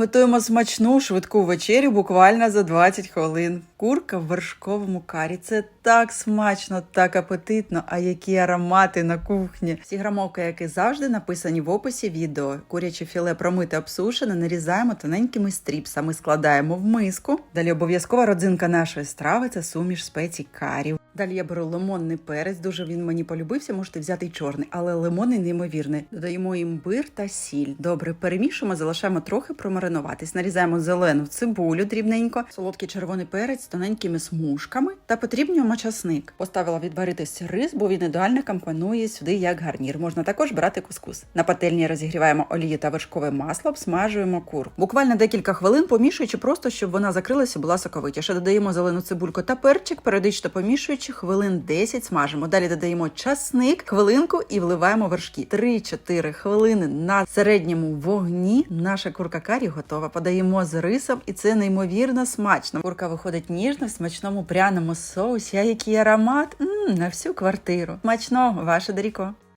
Готуємо смачну швидку вечерю буквально за 20 хвилин. Курка в вершковому карі. Це так смачно, так апетитно. А які аромати на кухні. Всі грамовки, як і завжди, написані в описі відео. Куряче філе промите обсушене, нарізаємо тоненькими стріпсами, складаємо в миску. Далі обов'язкова родзинка нашої страви це суміш спецій карі. Далі я беру лимонний перець, дуже він мені полюбився, можете взяти й чорний, але лимонний неймовірний. Додаємо імбир та сіль. Добре перемішуємо, залишаємо трохи промаринуватись. Нарізаємо зелену цибулю дрібненько, солодкий червоний перець з тоненькими смужками та потрібньо часник. Поставила відваритись рис, бо він ідеально компонує сюди як гарнір. Можна також брати кускус. На пательні розігріваємо олію та вершкове масло, обсмажуємо курку. Буквально декілька хвилин помішуючи, просто щоб вона закрилася, була соковитіша. Додаємо зелену цибульку та перчик, періодично помішуючи, хвилин 10 смажимо. Далі додаємо часник, хвилинку і вливаємо вершки. 3-4 хвилини на середньому вогні. Наша курка карі готова. Подаємо з рисом, і це неймовірно смачно. Курка виходить ніжно в смачному пряному соусі. А який аромат М, на всю квартиру. Смачного, ваше Даріко.